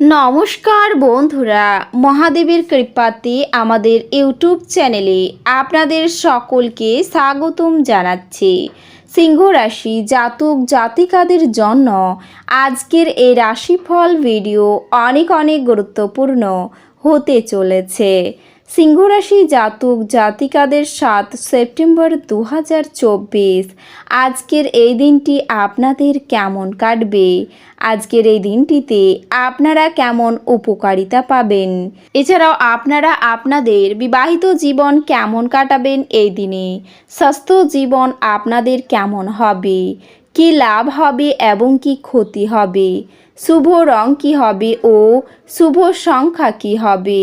নমস্কার বন্ধুরা, মহাদেবের কৃপাতে আমাদের ইউটিউব চ্যানেলে আপনাদের সকলকে স্বাগতম জানাচ্ছি। সিংহ রাশি জাতক জাতিকাদের জন্য আজকের এই রাশিফল ভিডিও অনেক অনেক গুরুত্বপূর্ণ হতে চলেছে। সিংহ রাশি জাতক জাতিকাদের সাত সেপ্টেম্বর দু হাজার চব্বিশ। আজকের এই দিনটি আপনাদের কেমন কাটবে? আজকের এই দিনটিতে আপনারা কেমন উপকারিতা পাবেন? এছাড়াও আপনারা আপনাদের বিবাহিত জীবন কেমন কাটাবেন এই দিনে? স্বাস্থ্য জীবন আপনাদের কেমন হবে? কি লাভ হবে এবং কি ক্ষতি হবে? শুভ রং কি হবে ও শুভ সংখ্যা কি হবে?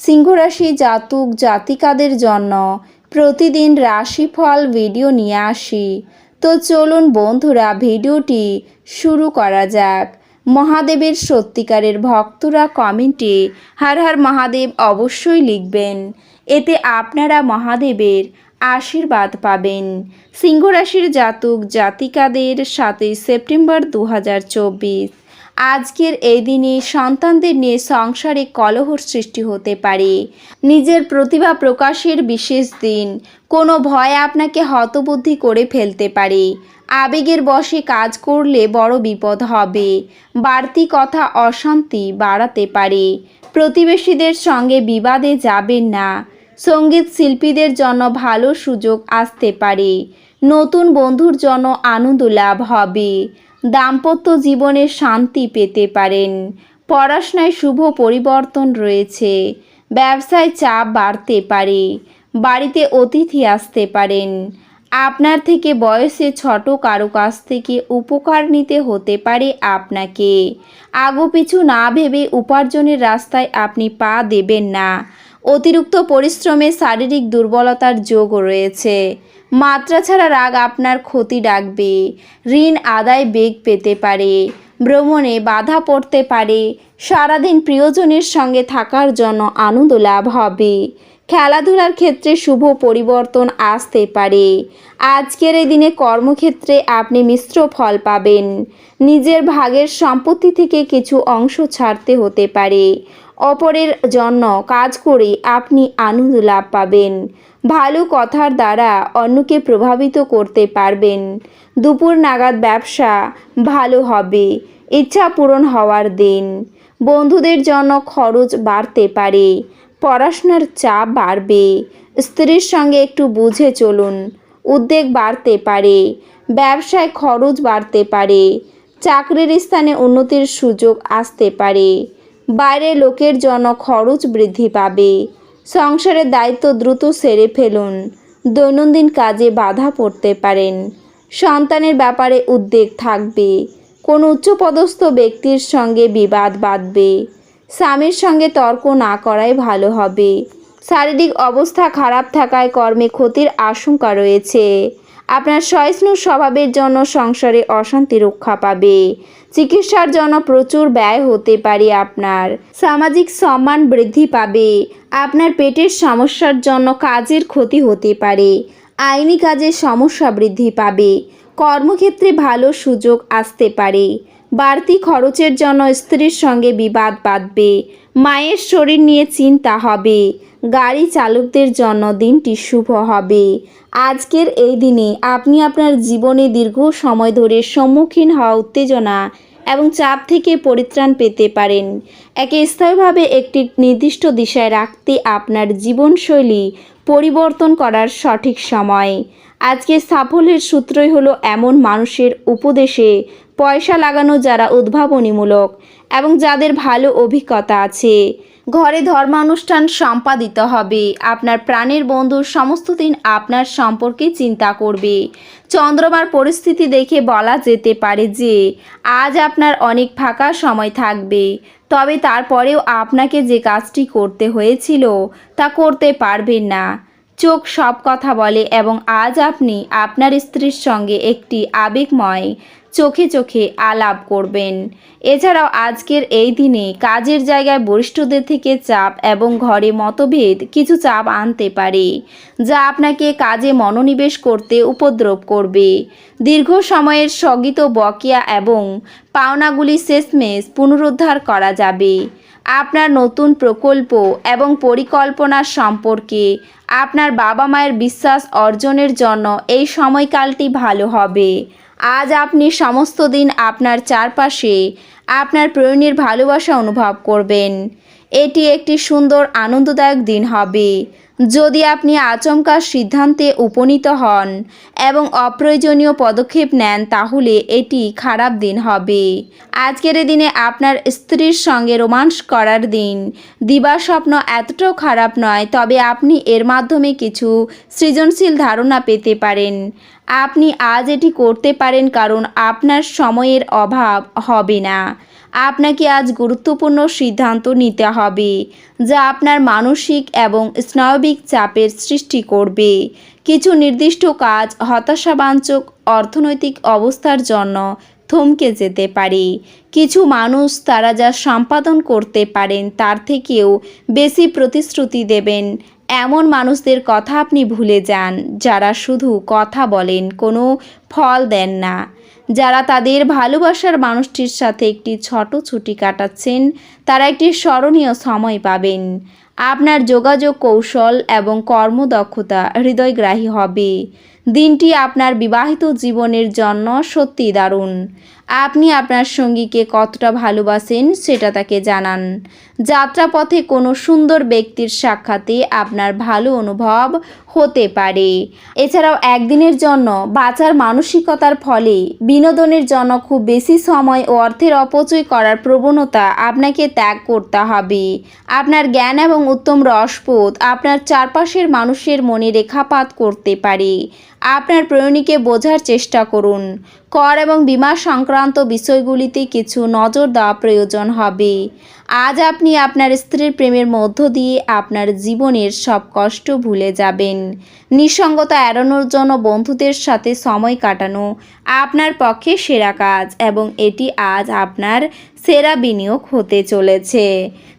সিংহরাশি জাতক জাতিকাদের জন্য প্রতিদিন রাশিফল ভিডিও নিয়ে আসি। তো চলুন বন্ধুরা, ভিডিওটি শুরু করা যাক। মহাদেবের সত্যিকারের ভক্তরা কমেন্টে হর হর মহাদেব অবশ্যই লিখবেন। এতে আপনারা মহাদেবের আশীর্বাদ পাবেন। সিংহরাশির জাতক জাতিকাদের সাতই সেপ্টেম্বর দু হাজার চব্বিশ। আজকের এই দিনে সন্তানদের নিয়ে সংসারে কলহর সৃষ্টি হতে পারে। নিজের প্রতিভা প্রকাশের বিশেষ দিন। কোনো ভয় আপনাকে হতবুদ্ধি করে ফেলতে পারে। আবেগের বশে কাজ করলে বড় বিপদ হবে। বাড়তি কথা অশান্তি বাড়াতে পারে। প্রতিবেশীদের সঙ্গে বিবাদে যাবেন না। সংগীত শিল্পীদের জন্য ভালো সুযোগ আসতে পারে। নতুন বন্ধুর জন্য আনন্দ লাভ হবে। দাম্পত্য জীবনে শান্তি পেতে পারেন। পড়াশোনায় শুভ পরিবর্তন রয়েছে। ব্যবসায় চাপ বাড়তে পারে। বাড়িতে অতিথি আসতে পারেন। আপনার থেকে বয়সে ছোট কারও কাছ থেকে উপকার নিতে হতে পারে আপনাকে। আগুপিছু না ভেবে উপার্জনের রাস্তায় আপনি পা দেবেন না। অতিরিক্ত পরিশ্রমে শারীরিক দুর্বলতার যোগ রয়েছে। মাত্রা ছাড়া রাগ আপনার ক্ষতি ডাকবে। ঋণ আদায় বেগ পেতে পারে। ভ্রমণে বাধা পড়তে পারে। সারাদিন প্রিয়জনের সঙ্গে থাকার জন্য আনন্দ লাভ হবে। খেলাধুলার ক্ষেত্রে শুভ পরিবর্তন আসতে পারে। আজকের এই দিনে কর্মক্ষেত্রে আপনি মিশ্র ফল পাবেন। নিজের ভাগের সম্পত্তি থেকে কিছু অংশ ছাড়তে হতে পারে। অপরের জন্য কাজ করে আপনি আনন্দ লাভ পাবেন। ভালো কথার দ্বারা অন্যকে প্রভাবিত করতে পারবেন। দুপুর নাগাদ ব্যবসা ভালো হবে। ইচ্ছা পূরণ হওয়ার দিন। বন্ধুদের জন্য খরচ বাড়তে পারে। পড়াশোনার চাপ বাড়বে। স্ত্রীর সঙ্গে একটু বুঝে চলুন। উদ্বেগ বাড়তে পারে। ব্যবসায় খরচ বাড়তে পারে। চাকরির স্থানে উন্নতির সুযোগ আসতে পারে। বাইরে লোকের জন্য খরচ বৃদ্ধি পাবে। সংসারের দায়িত্ব দ্রুত সেরে ফেলুন। দৈনন্দিন কাজে বাধা পড়তে পারেন। সন্তানের ব্যাপারে উদ্বেগ থাকবে। কোনো উচ্চপদস্থ ব্যক্তির সঙ্গে বিবাদ বাঁধবে। স্বামীর সঙ্গে তর্ক না করাই ভালো হবে। শারীরিক অবস্থা খারাপ থাকায় কর্মে ক্ষতির আশঙ্কা রয়েছে। আপনার সহিষ্ণু স্বভাবের জন্য সংসারে অশান্তি রক্ষা পাবে। চিকিৎসার জন্য প্রচুর ব্যয় হতে পারে আপনার। সামাজিক সম্মান বৃদ্ধি পাবে। আপনার পেটের সমস্যার জন্য কাজের ক্ষতি হতে পারে। আইনি কাজে সমস্যা বৃদ্ধি পাবে। কর্মক্ষেত্রে ভালো সুযোগ আসতে পারে। বাড়তি খরচের জন্য স্ত্রীর সঙ্গে বিবাদ বাঁধবে। মায়ের শরীর নিয়ে চিন্তা হবে। গাড়ি চালকদের জন্য দিনটি শুভ হবে। আজকের এই দিনে আপনি আপনার জীবনে দীর্ঘ সময় ধরে সম্মুখীন হওয়া উত্তেজনা এবং চাপ থেকে পরিত্রাণ পেতে পারেন। একে স্থায়ীভাবে একটি নির্দিষ্ট দিশায় রাখতে আপনার জীবনশৈলী পরিবর্তন করার সঠিক সময়। আজকে সাফল্যের সূত্রই হলো এমন মানুষের উপদেশে পয়সা লাগানো যারা উদ্ভাবনীমূলক এবং যাদের ভালো অভিজ্ঞতা আছে। ঘরে ধর্মানুষ্ঠান সম্পাদিত হবে। আপনার প্রাণের বন্ধু সমস্ত দিন আপনার সম্পর্কে চিন্তা করবে। চন্দ্রমার পরিস্থিতি দেখে বলা যেতে পারে যে, আজ আপনার অনেক ফাঁকা সময় থাকবে। তবে তারপরেও আপনাকে যে কাজটি করতে হয়েছিল, তা করতে পারবেন না। চোখ সব কথা বলে এবং আজ আপনি আপনার স্ত্রীর সঙ্গে একটি আবেগময় চোখে চোখে আলাপ করবেন। এছাড়াও আজকের এই দিনে কাজের জায়গায় বরিষ্ঠদের থেকে চাপ এবং ঘরে মতভেদ কিছু চাপ আনতে পারে, যা আপনাকে কাজে মনোনিবেশ করতে উপদ্রব করবে। দীর্ঘ সময়ের স্থগিত বকেয়া এবং পাওনাগুলি শেষমেশ পুনরুদ্ধার করা যাবে। আপনার নতুন প্রকল্প এবং পরিকল্পনার সম্পর্কে আপনার বাবা মায়ের বিশ্বাস অর্জনের জন্য এই সময়কালটি ভালো হবে। আজ আপনি সমস্ত দিন আপনার চারপাশে আপনার প্রেরণীর ভালোবাসা অনুভব করবেন। এটি একটি সুন্দর, আনন্দদায়ক দিন হবে। যদি আপনি আচমকা সিদ্ধান্তে উপনীত হন এবং অপ্রয়োজনীয় পদক্ষেপ নেন, তাহলে এটি খারাপ দিন হবে। আজকের দিনে আপনার স্ত্রীর সঙ্গে রোমান্স করার দিন। দিবা স্বপ্ন এতটাও খারাপ নয়, তবে আপনি এর মাধ্যমে কিছু সৃজনশীল ধারণা পেতে পারেন। আপনি আজ এটি করতে পারেন, কারণ আপনার সময়ের অভাব হবে না। আপনাকে আজ গুরুত্বপূর্ণ সিদ্ধান্ত নিতে হবে, যা আপনার মানসিক এবং স্নায়বিক চাপের সৃষ্টি করবে। কিছু নির্দিষ্ট কাজ হতাশাবাঞ্চক অর্থনৈতিক অবস্থার জন্য থমকে যেতে পারে। কিছু মানুষ তারা যা সম্পাদন করতে পারেন তার থেকেও বেশি প্রতিশ্রুতি দেবেন। এমন মানুষদের কথা আপনি ভুলে যান, যারা শুধু কথা বলেন, কোনো ফল দেন না। যারা তাদের ভালোবাসার মানুষটির সাথে একটি ছোট ছুটি কাটাচ্ছেন, তারা একটি স্মরণীয় সময় পাবেন। আপনার যোগাযোগ কৌশল এবং কর্মদক্ষতা হৃদয়গ্রাহী হবে। দিনটি আপনার বিবাহিত জীবনের জন্য সত্যি দারুণ। আপনি আপনার সঙ্গীকে কতটা ভালোবাসেন সেটা তাকে জানান। যাত্রাপথে কোনো সুন্দর ব্যক্তির সাক্ষাতে আপনার ভালো অনুভব হতে পারে। এছাড়াও একদিনের জন্য বাঁচার মানসিকতার ফলে বিনোদনের জন্য খুব বেশি সময় ও অর্থের অপচয় করার প্রবণতা আপনাকে ত্যাগ করতে হবে। আপনার জ্ঞান এবং উত্তম রসবোধ আপনার চারপাশের মানুষের মনে রেখাপাত করতে পারে। আপনার প্রেরণীকে বোঝার চেষ্টা করুন। কর এবং বিমা সংক্রান্ত বিষয়গুলিতে কিছু নজর দেওয়া প্রয়োজন হবে। আজ আপনি আপনার স্ত্রীর প্রেমের মধ্য দিয়ে আপনার জীবনের সব কষ্ট ভুলে যাবেন। নিঃসঙ্গতা এড়ানোর জন্য বন্ধুদের সাথে সময় কাটানো আপনার পক্ষে সেরা কাজ এবং এটি আজ আপনার সেরা বিনিয়োগ হতে চলেছে।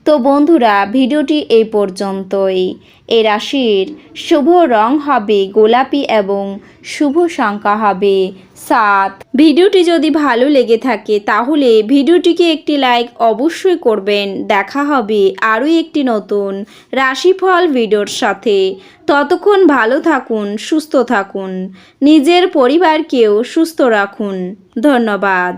তো বন্ধুরা, ভিডিওটি এই পর্যন্তই। এ রাশির শুভ রং হবে গোলাপি এবং শুভ সংখ্যা হবে সাত। ভিডিওটি যদি ভালো লেগে থাকে, তাহলে ভিডিওটিকে একটি লাইক অবশ্যই করবেন। দেখা হবে আরও একটি নতুন রাশিফল ভিডিওর সাথে। ততক্ষণ ভালো থাকুন, সুস্থ থাকুন। নিজের পরিবারকেও সুস্থ রাখুন। ধন্যবাদ।